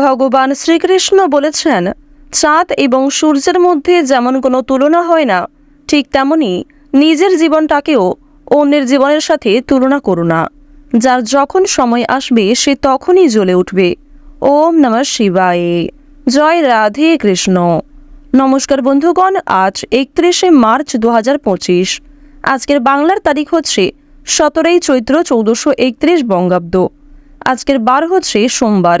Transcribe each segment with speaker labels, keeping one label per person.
Speaker 1: ভগবান শ্রীকৃষ্ণ বলেছেন, চাঁদ এবং সূর্যের মধ্যে যেমন কোনো তুলনা হয় না, ঠিক তেমনি নিজের জীবনটাকেও অন্যের জীবনের সাথে তুলনা করো না। যার যখন সময় আসবে, সে তখনই জ্বলে উঠবে। ওম নমঃ শিবায়। জয় রাধে কৃষ্ণ। নমস্কার বন্ধুগণ, আজ একত্রিশে মার্চ দু আজকের বাংলার তারিখ হচ্ছে সতেরোই চৈত্র চৌদ্দশো একত্রিশ বঙ্গাব্দ। আজকের বার হচ্ছে সোমবার।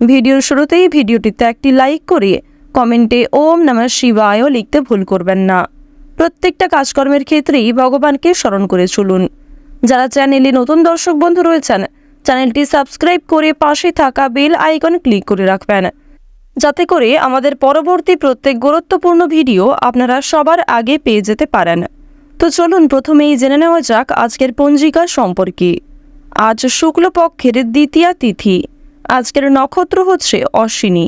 Speaker 1: ভিডিওর শুরুতেই ভিডিওটিতে একটি লাইক করে কমেন্টে ওম নমঃ শিবায়ও লিখতে ভুল করবেন না। প্রত্যেকটা কাজকর্মের ক্ষেত্রেই ভগবানকে স্মরণ করে চলুন। যারা চ্যানেলে নতুন দর্শক বন্ধু রয়েছেন, চ্যানেলটি সাবস্ক্রাইব করে পাশে থাকা বেল আইকন ক্লিক করে রাখবেন। যাতে করে আমাদের পরবর্তী প্রত্যেক গুরুত্বপূর্ণ ভিডিও আপনারা সবার আগে পেয়ে যেতে পারেন। তো চলুন প্রথমেই জেনে নেওয়া যাক আজকের পঞ্জিকা সম্পর্কে। আজ শুক্লপক্ষের দ্বিতীয়া তিথি। আজকের নক্ষত্র হচ্ছে অশ্বিনী।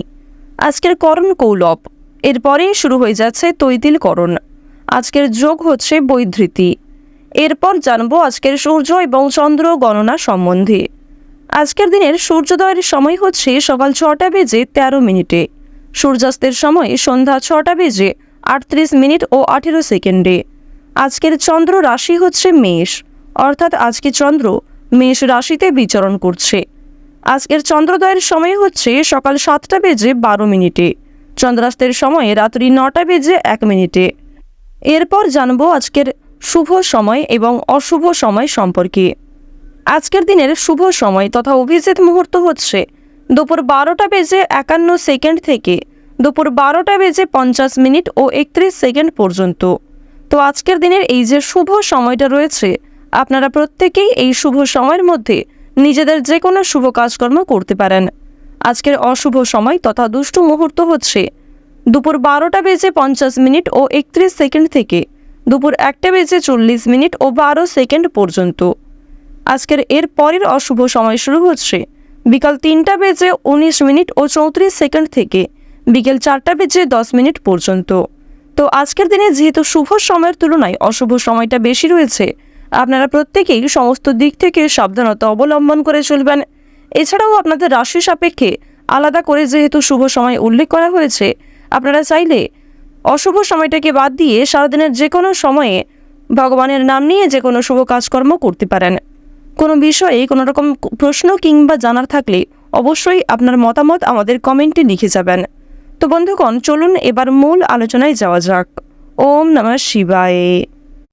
Speaker 1: আজকের করণ কৌলব। এরপরেই শুরু হয়ে যাচ্ছে তৈতিল করণ। আজকের যোগ হচ্ছে বৈধৃতি। এরপর জানব আজকের সূর্য এবং চন্দ্র গণনা সম্বন্ধে। আজকের দিনের সূর্যোদয়ের সময় হচ্ছে সকাল ছটা বেজে তেরো মিনিটে। সূর্যাস্তের সময় সন্ধ্যা ছটা বেজে আটত্রিশ মিনিট ও আঠেরো সেকেন্ডে। আজকের চন্দ্র রাশি হচ্ছে মেষ। অর্থাৎ আজকে চন্দ্র মেষ রাশিতে বিচরণ করছে। আজকের চন্দ্রোদয়ের সময় হচ্ছে সকাল সাতটা বেজে বারো মিনিটে। চন্দ্রাস্তের সময় রাত্রি নটা বেজে এক মিনিটে। এরপর জানব আজকের শুভ সময় এবং অশুভ সময় সম্পর্কে। আজকের দিনের শুভ সময় তথা অভিজিৎ মুহূর্ত হচ্ছে দুপুর বারোটা বেজে একান্ন সেকেন্ড থেকে দুপুর বারোটা বেজে পঞ্চাশ মিনিট ও একত্রিশ সেকেন্ড পর্যন্ত। তো আজকের দিনের এই যে শুভ সময়টা রয়েছে, আপনারা প্রত্যেকেই এই শুভ সময়ের মধ্যে নিজেদের যে কোনো শুভ কাজকর্ম করতে পারেন। আজকের অশুভ সময় তথা দুষ্টু মুহূর্ত হচ্ছে দুপুর বারোটা বেজে পঞ্চাশ মিনিট ও একত্রিশ সেকেন্ড থেকে দুপুর একটা বেজে চল্লিশ মিনিট ও বারো সেকেন্ড পর্যন্ত। আজকের এর পরের অশুভ সময় শুরু হচ্ছে বিকাল তিনটা বেজে উনিশ মিনিট ও চৌত্রিশ সেকেন্ড থেকে বিকেল চারটা বেজে দশ মিনিট পর্যন্ত। তো আজকের দিনে যেহেতু শুভ সময়ের তুলনায় অশুভ সময়টা বেশি রয়েছে আপনারা প্রত্যেকেই সমস্ত দিক থেকে সাবধানতা অবলম্বন করে চলবেন। এছাড়াও আপনাদের রাশি সাপেক্ষে আলাদা করে যেহেতু শুভ সময় উল্লেখ করা হয়েছে, আপনারা চাইলে অশুভ সময়টাকে বাদ দিয়ে সারাদিনের যে কোনো সময়ে ভগবানের নাম নিয়ে যে কোনো শুভ কাজকর্ম করতে পারেন। কোনো বিষয়ে কোনো রকম প্রশ্ন কিংবা জানার থাকলে অবশ্যই আপনার মতামত আমাদের কমেন্টে লিখে যাবেন। তো বন্ধুগণ, চলুন এবার মূল আলোচনায় যাওয়া যাক। ওম নমঃ শিবায়।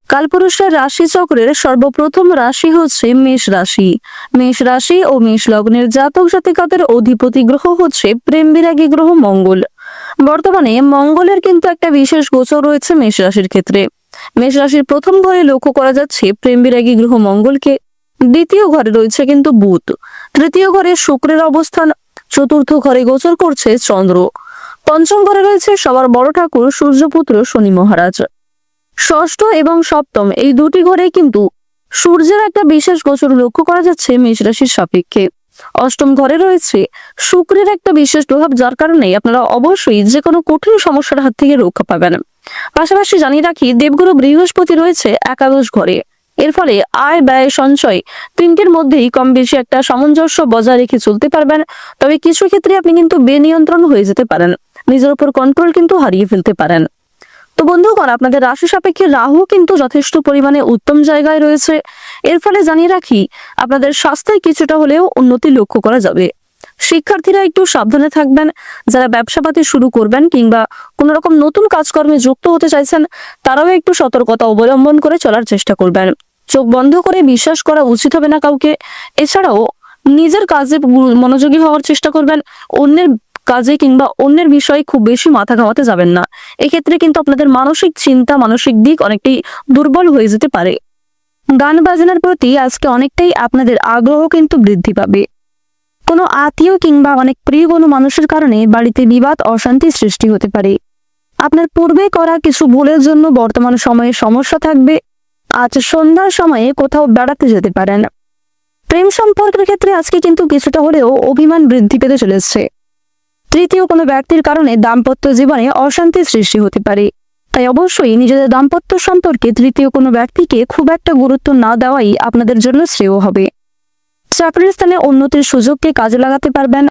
Speaker 1: কালপুরুষের রাশি চক্রের সর্বপ্রথম রাশি হচ্ছে মেষ রাশি। মেষ রাশি ও মেষ লগ্নের জাতক জাতিকাদের অধিপতি গ্রহ হচ্ছে প্রেম বিরাগী গ্রহ মঙ্গল। বর্তমানে মঙ্গলের কিন্তু একটা বিশেষ গোচর রয়েছে মেষ রাশির ক্ষেত্রে। মেষ রাশির প্রথম ঘরে লক্ষ্য করা যাচ্ছে প্রেম বিরাগী গ্রহ মঙ্গলকে। দ্বিতীয় ঘরে রয়েছে কিন্তু বুধ। তৃতীয় ঘরে শুক্রের অবস্থান। চতুর্থ ঘরে গোচর করছে চন্দ্র। পঞ্চম ঘরে রয়েছে সবার বড় ঠাকুর সূর্যপুত্র শনি মহারাজ। ষষ্ঠ এবং সপ্তম, এই দুটি ঘরে কিন্তু সূর্যের একটা বিশেষ গোচর লক্ষ্য করা যাচ্ছে মেষ রাশির সাপেক্ষে। অষ্টম ঘরে রয়েছে শুক্রের একটা বিশেষ প্রভাব, যার কারণে আপনারা অবশ্যই যে কোনো কঠিন সমস্যার হাত থেকে রক্ষা পাবেন। পাশাপাশি জানিয়ে রাখি, দেবগুরু বৃহস্পতি রয়েছে একাদশ ঘরে। এর ফলে আয়, ব্যয়, সঞ্চয় তিনটির মধ্যেই কম বেশি একটা সামঞ্জস্য বজায় রেখে চলতে পারবেন। তবে কিছু ক্ষেত্রে আপনি কিন্তু বেনিয়ন্ত্রণ হয়ে যেতে পারেন। নিজের উপর কন্ট্রোল কিন্তু হারিয়ে ফেলতে পারেন। তো বন্ধুগণ, আপনাদের রাশি সাপেক্ষে রাহু কিন্তু যথেষ্ট পরিমাণে উত্তম জায়গায় রয়েছে। এর ফলে জানিয়ে রাখি, আপনাদের স্বাস্থ্যে কিছুটা হলেও উন্নতি লক্ষ্য করা যাবে। শিক্ষার্থীরা একটু সাবধানে থাকবেন, যারা ব্যবসাপাতি শুরু করবেন কিংবা কোনো রকম নতুন কাজকর্মে যুক্ত হতে চাইছেন, তারাও একটু সতর্কতা অবলম্বন করে চলার চেষ্টা করবেন। চোখ বন্ধ করে বিশ্বাস করা উচিত হবে না কাউকে। এছাড়াও নিজের কাজে মনোযোগী হওয়ার চেষ্টা করবেন, অন্যের কাজে কিংবা অন্যের বিষয়ে খুব বেশি মাথা ঘামাতে যাবেন না। এক্ষেত্রে কিন্তু আপনাদের মানসিক চিন্তা, মানসিক দিক অনেকটাই দুর্বল হয়ে যেতে পারে। গান বাজনার প্রতি আজকে অনেকটাই আপনাদের আগ্রহ কিন্তু বৃদ্ধি পাবে। কোনো আত্মীয় কিংবা অনেক প্রিয় কোনো মানুষের কারণে বাড়িতে বিবাদ, অশান্তি সৃষ্টি হতে পারে। আপনার পূর্বে করা কিছু ভুলের জন্য বর্তমান সময়ে সমস্যা থাকবে। আজ সন্ধ্যার সময়ে কোথাও বেড়াতে যেতে পারেন। প্রেম সম্পর্কের ক্ষেত্রে আজকে কিন্তু কিছুটা হলেও অভিমান বৃদ্ধি পেতে চলেছে। তৃতীয় কোনো ব্যক্তির কারণে দাম্পত্য জীবনে অশান্তির সৃষ্টি হতে পারে। তাই অবশ্যই নিজেদের দাম্পত্য সম্পর্কে তৃতীয় কোনো ব্যক্তিকে খুব একটা গুরুত্ব না দেওয়াই আপনাদের জন্য শ্রেয় হবে। চাকরির স্থানে উন্নতির সুযোগকে কাজে লাগাতে পারবেন।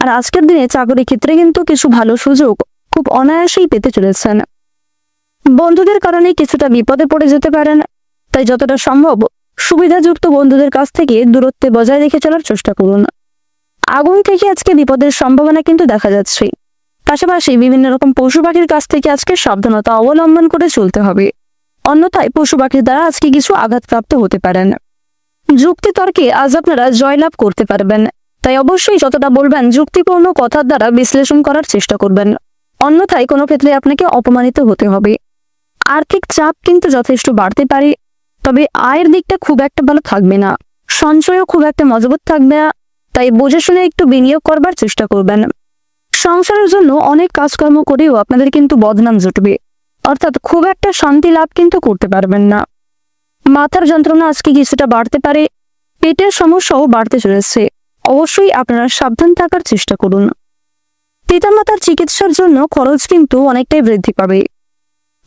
Speaker 1: আর আজকের দিনে চাকরির ক্ষেত্রে কিন্তু কিছু ভালো সুযোগ খুব অনায়াসেই পেতে চলেছেন। বন্ধুদের কারণে কিছুটা বিপদে পড়ে যেতে পারেন। তাই যতটা সম্ভব সুবিধাযুক্ত বন্ধুদের কাছ থেকে দূরত্বে বজায় রেখে চলার চেষ্টা করুন। আগুন থেকে আজকে বিপদের সম্ভাবনা কিন্তু দেখা যাচ্ছে। পাশাপাশি বিভিন্ন রকম পশু পাখির কাছ থেকে আজকে সাবধানতা অবলম্বন করে চলতে হবে। অন্যথায় পশু পাখির দ্বারা আজকে কিছু আঘাতপ্রাপ্ত হতে পারেন। যুক্তি তর্কে আজ আপনারা জয়লাভ করতে পারবেন। তাই অবশ্যই যতটা বলবেন যুক্তিপূর্ণ কথার দ্বারা বিশ্লেষণ করার চেষ্টা করবেন। অন্যথায় কোনো ক্ষেত্রে আপনাকে অপমানিত হতে হবে। আর্থিক চাপ কিন্তু যথেষ্ট বাড়তে পারে। তবে আয়ের দিকটা খুব একটা ভালো থাকবে না। সঞ্চয়ও খুব একটা মজবুত থাকবে না। তাই বুঝে শুনে একটু বিনিয়োগ করবার চেষ্টা করবেন। সংসারের জন্য অনেক কাজকর্ম করেও আপনাদের কিন্তু বদনাম জুটবে। অর্থাৎ খুব একটা শান্তি লাভ কিন্তু করতে পারবেন না। মাথার যন্ত্রণা আজকে কিছুটা বাড়তে পারে। পেটের সমস্যাও বাড়তে চলেছে। অবশ্যই আপনারা সাবধান থাকার চেষ্টা করুন। পিতামাতার চিকিৎসার জন্য খরচ কিন্তু অনেকটাই বৃদ্ধি পাবে।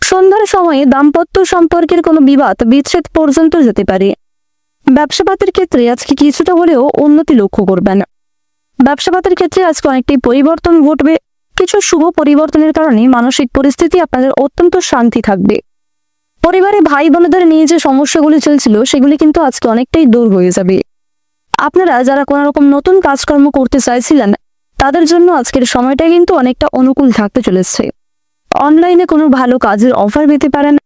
Speaker 1: সন্ধ্যার সময়ে দাম্পত্য সম্পর্কের কোনো বিবাদ বিচ্ছেদ পর্যন্ত যেতে পারে। ব্যবসাপাতের ক্ষেত্রে আজকে কিছুটা হলেও উন্নতি লক্ষ্য করবেন। ব্যবসাপাতের ক্ষেত্রে আজকে অনেকটাই পরিবর্তন ঘটবে। কিছু শুভ পরিবর্তনের কারণে মানসিক পরিস্থিতি আপনাদের অত্যন্ত শান্তি থাকবে। পরিবারে ভাই বোনদের নিয়ে যে সমস্যাগুলি চলছিল, সেগুলি কিন্তু আজকে অনেকটাই দূর হয়ে যাবে। আপনারা যারা কোনো রকম নতুন কাজকর্ম করতে চাইছিলেন, তাদের জন্য আজকের সময়টা কিন্তু অনেকটা অনুকূল থাকতে চলেছে। অনলাইনে কোনো ভালো কাজের অফার পেতে পারেন।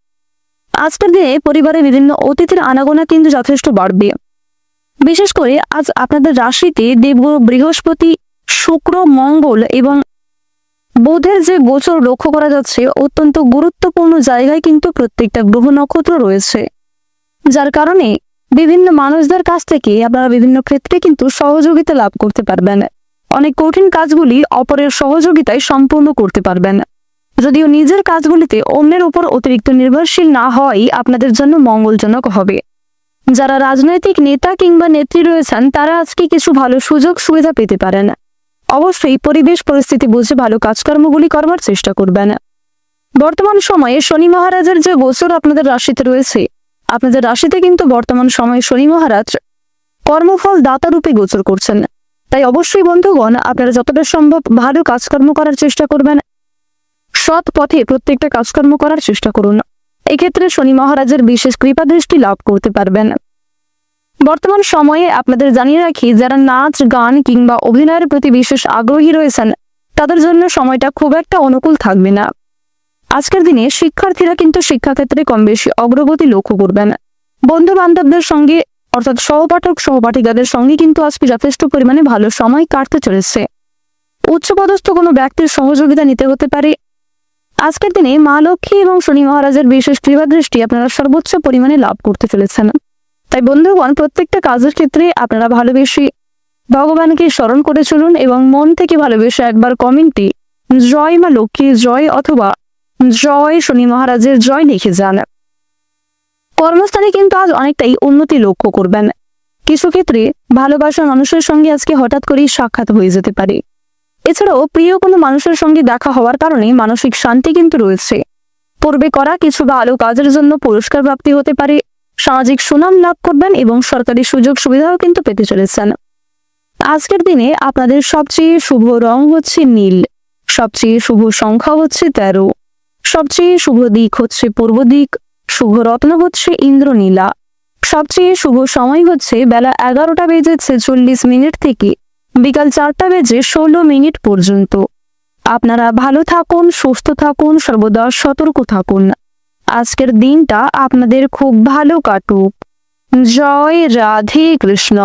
Speaker 1: আজকের দিনে পরিবারে বিভিন্ন অতিথির আনাগোনা কিন্তু যথেষ্ট বাড়বে। বিশেষ করে আজ আপনাদের রাশিতে দেবগুরু বৃহস্পতি, শুক্র, মঙ্গল এবং বোধের যে গোচর লক্ষ্য করা যাচ্ছে অত্যন্ত গুরুত্বপূর্ণ জায়গায় কিন্তু প্রত্যেকটা গ্রহ নক্ষত্র রয়েছে। যার কারণে বিভিন্ন মানুষদের কাছ থেকে আপনারা বিভিন্ন ক্ষেত্রে কিন্তু সহযোগিতা লাভ করতে পারবেন। অনেক কঠিন কাজগুলি অপরের সহযোগিতায় সম্পূর্ণ করতে পারবেন। যদিও নিজের কাজগুলিতে অন্যের উপর অতিরিক্ত নির্ভরশীল না হওয়াই আপনাদের জন্য মঙ্গলজনক হবে। যারা রাজনৈতিক নেতা কিংবা নেত্রী রয়েছেন, তারা আজকে কিছু ভালো সুযোগ সুবিধা পেতে পারেন। অবশ্যই পরিবেশ পরিস্থিতি বুঝে ভালো কাজকর্মগুলি করবার চেষ্টা করবেন। বর্তমান সময়ে শনি মহারাজের যে গোচর আপনাদের রাশিতে রয়েছে, আপনাদের রাশিতে কিন্তু বর্তমান সময়ে শনি মহারাজ কর্মফল দাতা রূপে গোচর করছেন। তাই অবশ্যই বন্ধুগণ, আপনারা যতটা সম্ভব ভালো কাজকর্ম করার চেষ্টা করবেন। সৎ পথে প্রত্যেকটা কাজকর্ম করার চেষ্টা করুন। এক্ষেত্রে শনি মহারাজের বিশেষ কৃপা দৃষ্টি লাভ করতে পারবেন। বর্তমান সময়ে আপনাদের জানিয়ে রাখি, যারা নাচ, গান কিংবা অভিনয়ের প্রতি বিশেষ আগ্রহী রয়েছেন, তাদের জন্য সময়টা খুব একটা অনুকূল থাকবে না। আজকের দিনে শিক্ষার্থীরা কিন্তু শিক্ষাক্ষেত্রে কম বেশি অগ্রগতি লক্ষ্য করবেন। বন্ধু বান্ধবদের সঙ্গে, অর্থাৎ সহপাঠক সহপাঠিকাদের সঙ্গে কিন্তু আজকে যথেষ্ট পরিমাণে ভালো সময় কাটতে চলেছে। উচ্চপদস্থ কোনো ব্যক্তির সহযোগিতা নিতে হতে পারে আজকের দিনে মা লক্ষ্মী এবং শনি মহারাজের বিশেষ কৃপা দৃষ্টি আপনারা সর্বোচ্চ পরিমাণে লাভ করতে চলেছেন। তাই বন্ধুগণ, প্রত্যেকটা কাজের ক্ষেত্রে আপনারা ভালোবেসে ভগবানকে স্মরণ করে চলুন এবং মন থেকে ভালোবেসে একবার কমেন্টে জয় মা লক্ষ্মী, জয় অথবা জয় শনি মহারাজের জয় লিখে যান। কর্মস্থানে কিন্তু আজ অনেকটাই উন্নতি লক্ষ্য করবেন। কিছু ক্ষেত্রে ভালোবাসা মানুষের সঙ্গে আজকে হঠাৎ করেই সাক্ষাৎ হয়ে যেতে পারে। এছাড়াও প্রিয় কোনো মানুষের সঙ্গে দেখা হওয়ার কারণে মানসিক শান্তি কিন্তু রয়েছে। পূর্বে করা কিছু ভালো কাজের জন্য পুরস্কার প্রাপ্তি হতে পারে, সামাজিক সুনাম লাভ করবেন এবং সরকারি সুযোগ সুবিধাও কিন্তু পেতে চলেছেন। আজকের দিনে আপনাদের সবচেয়ে শুভ রং হচ্ছে নীল, সবচেয়ে শুভ সংখ্যা হচ্ছে তেরো, সবচেয়ে শুভ দিক হচ্ছে পূর্ব দিক, শুভ রত্ন হচ্ছে ইন্দ্রনীলা, সবচেয়ে শুভ সময় হচ্ছে বেলা এগারোটা বেজে ছেচল্লিশ মিনিট থেকে বিকাল চারটা বেজে ষোলো মিনিট পর্যন্ত। আপনারা ভালো থাকুন, সুস্থ থাকুন, সর্বদা সতর্ক থাকুন। আজকের দিনটা আপনাদের খুব ভালো কাটুক। জয় রাধে কৃষ্ণ।